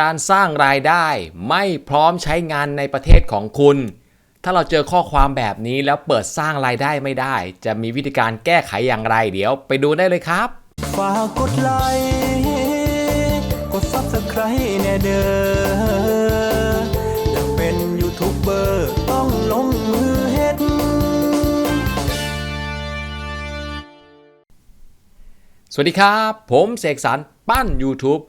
การสร้างรายได้ไม่พร้อมใช้งานในประเทศของคุณ ถ้าเราเจอข้อความแบบนี้แล้วเปิดสร้างรายได้ไม่ได้ จะมีวิธีการแก้ไขอย่างไร เดี๋ยวไปดูได้เลยครับ ฝากกดไลค์กดซับสไครต์แน่เด้ออยากเป็นยูทูบเบอร์ต้องลงมือเฮ็ดสวัสดีครับ ผมเสกสรรปั้น YouTube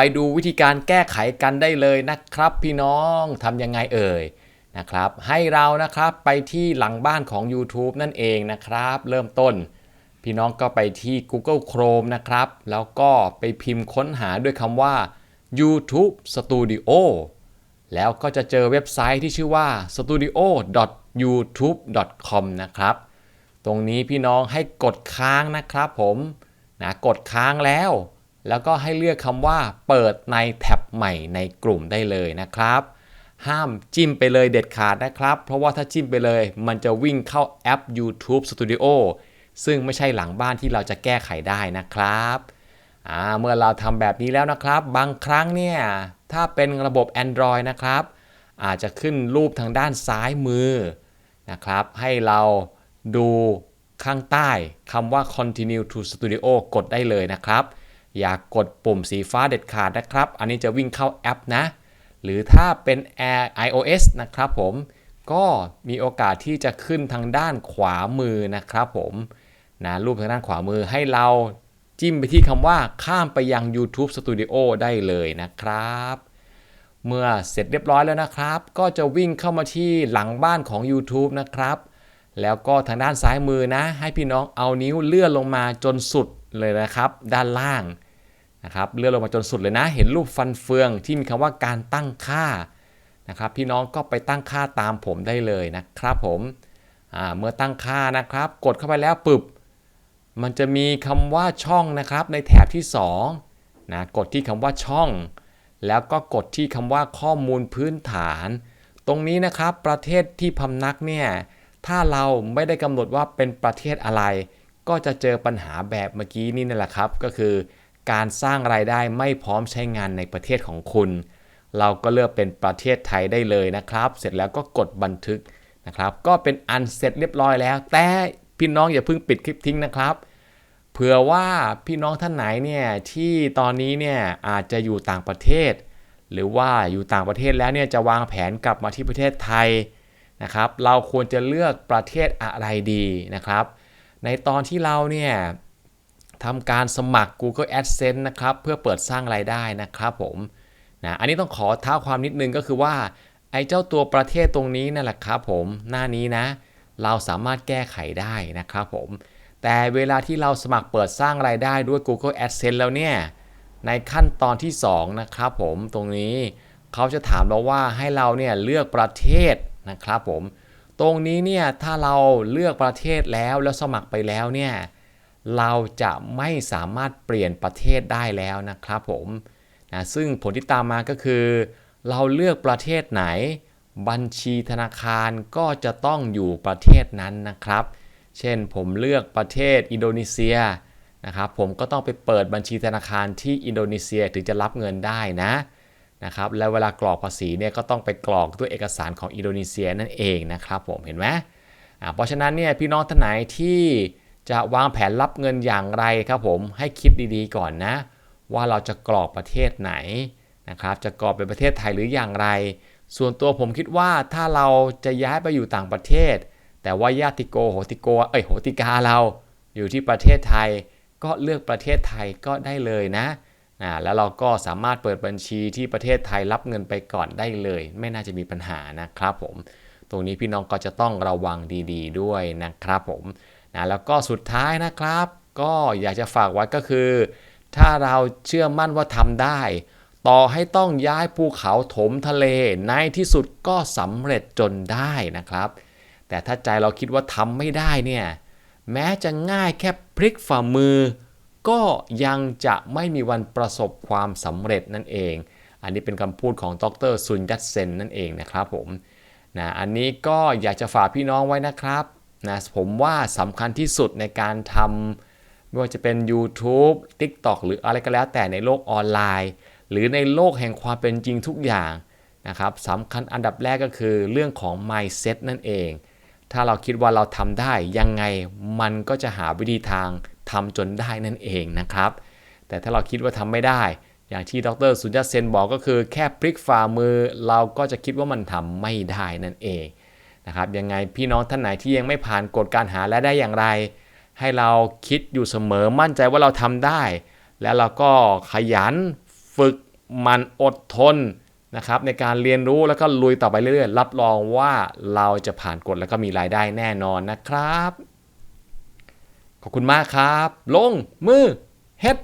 ไปดูวิธีการแก้ไขกันได้เลยนะครับ พี่น้องทำยังไงเอ่ยนะครับ ให้เรานะครับไปที่หลังบ้านของ YouTube นั่นเองนะครับ เริ่มต้น พี่น้องก็ไปที่ Google Chrome นะครับ แล้วก็ไปพิมพ์ค้นหาด้วยคำว่า YouTube Studio แล้วก็จะเจอเว็บไซต์ที่ชื่อว่า studio.youtube.com นะครับ ตรงนี้พี่น้องให้กดค้างนะครับผมนะกดค้างแล้ว แล้วก็ให้เลือกคำว่าเปิดในแท็บใหม่ในกลุ่มได้เลยนะครับ ห้ามจิ้มไปเลยเด็ดขาดนะครับ เพราะว่าถ้าจิ้มไปเลย มันจะวิ่งเข้าแอป YouTube Studio ซึ่งไม่ใช่หลังบ้านที่เราจะแก้ไขได้นะครับเมื่อเราทำแบบนี้แล้วนะครับ บางครั้งเนี่ย ถ้าเป็นระบบ Android นะครับ อาจจะขึ้นรูปทางด้านซ้ายมือนะครับ ให้เราดูข้างใต้คำว่า continue to studio กดได้เลยนะครับ อย่ากกดปุ่มสีฟ้าเด็ดขาดนะครับ อันนี้จะวิ่งเข้าแอปนะ หรือถ้าเป็น Air iOS นะครับผม ก็มีโอกาสที่จะขึ้นทางด้านขวามือนะครับผมนะรูปทางด้านขวามือให้เราจิ้มไปที่คำว่าข้ามไปยัง YouTube Studio ได้เลยนะครับ เมื่อเสร็จเรียบร้อยแล้วนะครับ ก็จะวิ่งเข้ามาที่หลังบ้านของ YouTube นะครับ แล้วก็ทางด้านซ้ายมือนะ ให้พี่น้องเอานิ้วเลื่อนลงมาจนสุดเลยนะครับ ด้านล่าง นะครับเลื่อนลงมาจนสุดเลยนะ เห็นรูปฟันเฟืองที่มีคำว่าการตั้งค่านะครับพี่น้องก็ไปตั้งค่าตามผมได้เลยนะครับผมเมื่อตั้งค่านะครับ กดเข้าไปแล้วปึบมันจะมีคำว่าช่องนะครับในแถบที่2นะกดที่คำว่าช่อง แล้วก็กดที่คำว่าข้อมูลพื้นฐาน ตรงนี้นะครับประเทศที่พำนักเนี่ยถ้าเราไม่ได้กำหนดว่าเป็นประเทศอะไร ก็จะเจอปัญหาแบบเมื่อกี้นี่นั่นแหละครับ ก็คือ การสร้างรายได้ไม่พร้อมใช้งานในประเทศของคุณ เราก็เลือกเป็นประเทศไทยได้เลยนะครับ เสร็จแล้วก็กดบันทึกนะครับ ก็เป็นอันเสร็จเรียบร้อยแล้ว แต่พี่น้องอย่าเพิ่งปิดคลิปทิ้งนะครับ เผื่อว่าพี่น้องท่านไหนเนี่ยที่ตอนนี้เนี่ยอาจจะอยู่ต่างประเทศ หรือว่าอยู่ต่างประเทศแล้วเนี่ยจะวางแผนกลับมาที่ประเทศไทยนะครับ เราควรจะเลือกประเทศอะไรดีนะครับ ในตอนที่เราเนี่ย ทำการสมัคร Google AdSense นะครับ เพื่อเปิดสร้างรายได้นะครับผมนะอันนี้ต้องขอท้าความนิดนึงก็คือว่า ไอ้เจ้าตัวประเทศตรงนี้นั่นแหละครับผมหน้านี้นะ เราสามารถแก้ไขได้นะครับผมแต่เวลาที่เราสมัครเปิดสร้างรายได้ด้วย Google AdSense แล้วเนี่ยในขั้นตอนที่ 2 นะครับผมตรงนี้เขาจะถามเราว่าให้เราเนี่ยเลือกประเทศนะครับผมตรงนี้เนี่ยถ้าเราเลือกประเทศแล้วแล้วสมัครไปแล้วเนี่ย เราจะไม่สามารถเปลี่ยนประเทศได้แล้วนะครับผมนะซึ่งผลที่ตามมาก็คือ เราเลือกประเทศไหน บัญชีธนาคารก็จะต้องอยู่ประเทศนั้นนะครับ เช่นผมเลือกประเทศอินโดนีเซียนะครับผมก็ต้องไปเปิดบัญชีธนาคารที่อินโดนีเซียถึงจะรับเงินได้นะนะครับแล้วเวลากรอกภาษีเนี่ยก็ต้องไปกรอกด้วยเอกสารของอินโดนีเซียนั่นเองนะครับผมเห็นไหมอ่าเพราะฉะนั้นเนี่ยพี่น้องท่านไหนที่ จะวางแผนรับเงินอย่างไรครับผมให้คิดดีๆก่อนนะ ว่าเราจะกรอกประเทศไหนนะครับจะกรอกเป็นประเทศไทยหรืออย่างไร ส่วนตัวผมคิดว่าถ้าเราจะย้ายไปอยู่ต่างประเทศ แต่ว่าญาติโกโหติโกเอ้ยโหติกาเราอยู่ที่ประเทศไทย ก็เลือกประเทศไทยก็ได้เลยนะนะแล้วเราก็สามารถเปิดบัญชีที่ประเทศไทยรับเงินไปก่อนได้เลย ไม่น่าจะมีปัญหานะครับผม ตรงนี้พี่น้องก็จะต้องระวังดี ๆ ด้วยนะครับผม นะแล้วก็สุดท้ายนะครับ ก็อยากจะฝากไว้ก็คือ ถ้าเราเชื่อมั่นว่าทำได้ ต่อให้ต้องย้ายภูเขาถมทะเลในที่สุดก็สำเร็จจนได้นะครับ แต่ถ้าใจเราคิดว่าทำไม่ได้เนี่ยแม้จะง่ายแค่พลิกฝ่ามือ ก็ยังจะไม่มีวันประสบความสำเร็จนั่นเอง อันนี้เป็นคำพูดของดรซุนยัตเซนนั่นเองนะครับผมนะอันนี้ก็อยากจะฝากพี่น้องไว้นะครับ นะผมว่าสำคัญที่สุดในการทำไม่ว่าจะเป็น YouTube TikTok หรืออะไรก็แล้วแต่ในโลกออนไลน์ หรือในโลกแห่งความเป็นจริงทุกอย่างนะครับสำคัญอันดับแรกก็คือเรื่องของ mindset นั่นเอง ถ้าเราคิดว่าเราทำได้ยังไงมันก็จะหาวิธีทางทำจนได้นั่นเองนะครับ แต่ถ้าเราคิดว่าทำไม่ได้ อย่างที่ดรสุญญาเซนบอกก็คือแค่พลิกฝ่ามือ เราก็จะคิดว่ามันทำไม่ได้นั่นเอง นะครับยังไงพี่น้องท่านไหนที่ยังไม่ผ่านกฎการหาและได้อย่างไร ให้เราคิดอยู่เสมอมั่นใจว่าเราทำได้ แล้วเราก็ขยันฝึกมันอดทนนะครับในการเรียนรู้แล้วก็ลุยต่อไปเรื่อยๆ รับรองว่าเราจะผ่านกฎแล้วก็มีรายได้แน่นอนนะครับ ขอบคุณมากครับ ลงมือเฮ็ด